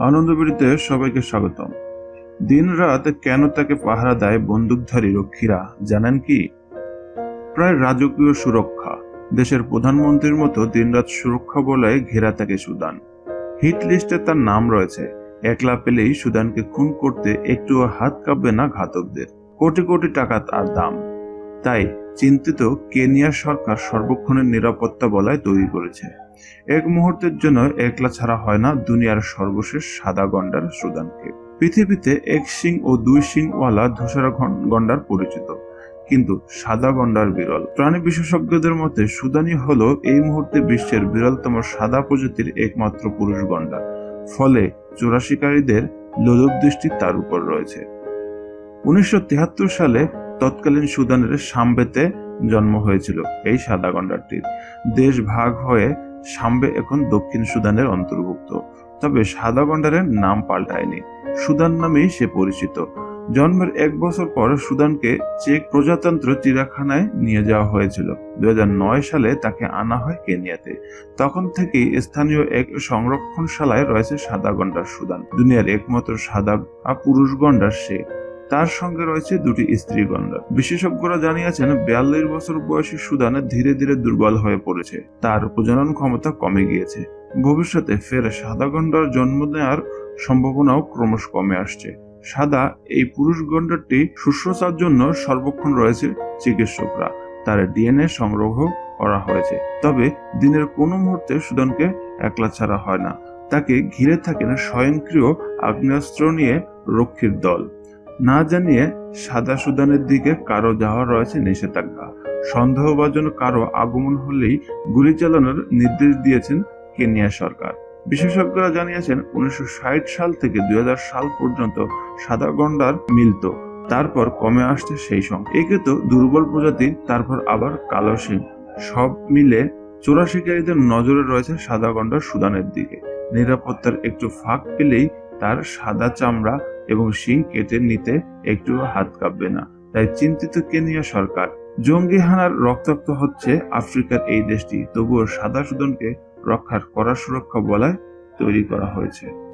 আনন্দবিড়িতে সবাইকে স্বাগতম। দিন রাত কেন তাকে পাহারা দেয় বন্দুকধারী রক্ষীরা, জানেন কি? প্রায় রাজকীয় সুরক্ষা, দেশের প্রধানমন্ত্রীর মতো দিনরাত সুরক্ষা বলয়ে ঘেরা থাকে সুদান। হিট লিস্টে তার নাম রয়েছে, একলা পেলেই সুদানকে খুন করতে একটুও হাত কাঁপবে না ঘাতকদের। কোটি কোটি টাকা তার দাম। তাই চিন্তিত কেনিয়া সরকার সর্বক্ষণের নিরাপত্তা বলয় তৈরি করেছে। এক মুহূর্তের জন্য একলা ছাড়া হয় না দুনিয়ার সর্বশেষ সাদা গন্ডার সুদানকে। পৃথিবীতে এক সিং ও দুই সিংওয়ালা ধূসর গন্ডার পরিচিত। কিন্তু সাদা গন্ডার বিরল। প্রাণী বিশেষজ্ঞদের মতে সুদানি হলো এই মুহূর্তে বিশ্বের বিরলতম সাদা প্রজাতির একমাত্র পুরুষ গন্ডার। ফলে চোরাশিকারীদের লোলুপ দৃষ্টি তার উপর রয়েছে। উনিশশো সালে তৎকালীন সুদানের সাম্বেতে জন্ম হয়েছিল এই সাদা গন্ডারটির। দেশ ভাগ হয়ে সাম্বে এখন দক্ষিণ সুদানের অন্তর্ভুক্ত। তবে সাদা গন্ডারের নাম পাল্টায়নি। সুদান নামেই সে পরিচিত। জন্মের এক বছর পর সুদানকে চেক প্রজাতন্ত্র চিড়াখানায় নিয়ে যাওয়া হয়েছিল। দুই হাজার নয় সালে তাকে আনা হয় কেনিয়াতে। তখন থেকেই স্থানীয় এক সংরক্ষণশালায় রয়েছে সাদা গন্ডার সুদান। দুনিয়ার একমাত্র সাদা পুরুষ গন্ডার সে। তার সঙ্গে রয়েছে দুটি স্ত্রী গন্ডার বিশেষজ্ঞরা জানিয়েছেন, বিয়াল্লিশ বছর বয়সী সুদান ধীরে ধীরে দুর্বল হয়ে পড়েছে। তার প্রজনন ক্ষমতা কমে গিয়েছে। ভবিষ্যতে ফের সাদা গন্ডার জন্ম নেওয়ার সম্ভাবনাও ক্রমশ কমে আসছে। সাদা, এই পুরুষ গন্ডারটি শুশ্রূষার জন্য সর্বক্ষণ রয়েছে চিকিৎসকরা। তার ডিএনএ সংগ্রহ করা হয়েছে। তবে দিনের কোনো মুহূর্তে সুদানকে একলা ছাড়া হয় না। তাকে ঘিরে থাকেন স্বয়ংক্রিয় আগ্নেয়াস্ত্র নিয়ে রক্ষীর দল। না জানিয়ে সাদা সুদানের দিকে কারও যাওয়া রয়েছে নিষেধাজ্ঞা। সন্দেহভাজন কারও আগমন হলেই গুলি চালানোর নির্দেশ দিয়েছেন কেনিয়া সরকার। বিশেষজ্ঞরা জানিয়েছেন, উনিশশো ষাট সাল থেকে দুই হাজার সাল পর্যন্ত সাদা গন্ডার মিলত। তারপর কমে আসছে সেই সংখ্যা একে তো দুর্বল প্রজাতি, তারপর আবার কালো সিং সব মিলে চোরাশিকারীদের নজরে রয়েছে সাদা গন্ডার সুদানের দিকে। নিরাপত্তার একটু ফাঁক পেলেই তার সাদা চামড়া এবং শিং কেটে নিতে একটু হাত কাঁপবে না। তাই চিন্তিত কেনিয়া সরকার, জঙ্গি হানার রক্তাক্ত হচ্ছে আফ্রিকার এই দেশটি, তবুও সাদা সুদনকে রক্ষার কড়া সুরক্ষা বলায় তৈরি করা হয়েছে।